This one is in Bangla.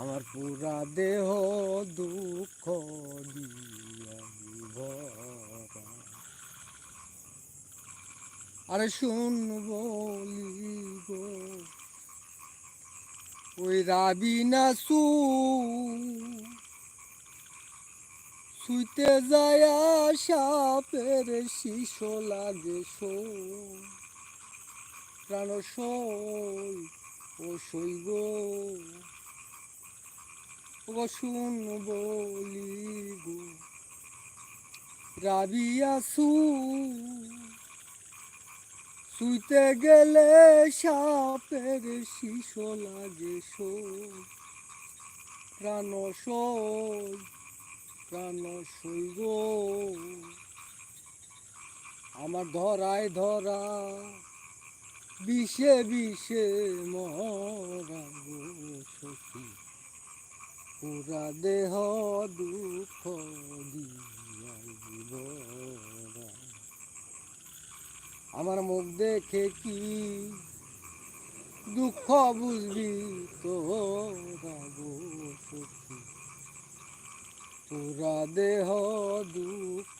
আমার পুরা দেহ দুঃখ আরে শুন বলি গো, ওই রাবি না সু, শুইতে যায় সাপের শিশ লাগে সো প্রাণ সই ও সই গো। ও শুন বলি গো। রাবিয়া সু, শুইতে গেলে সাপের শিশ লাগে প্রাণ প্রাণ সই গো। আমার ধরায় ধরা, বিষে বিষে মরা। পুরা দেহ দুঃখ আমার মুখ দেখে কি দুঃখ বুঝবি তোরা গো পুরা দেহ দুঃখ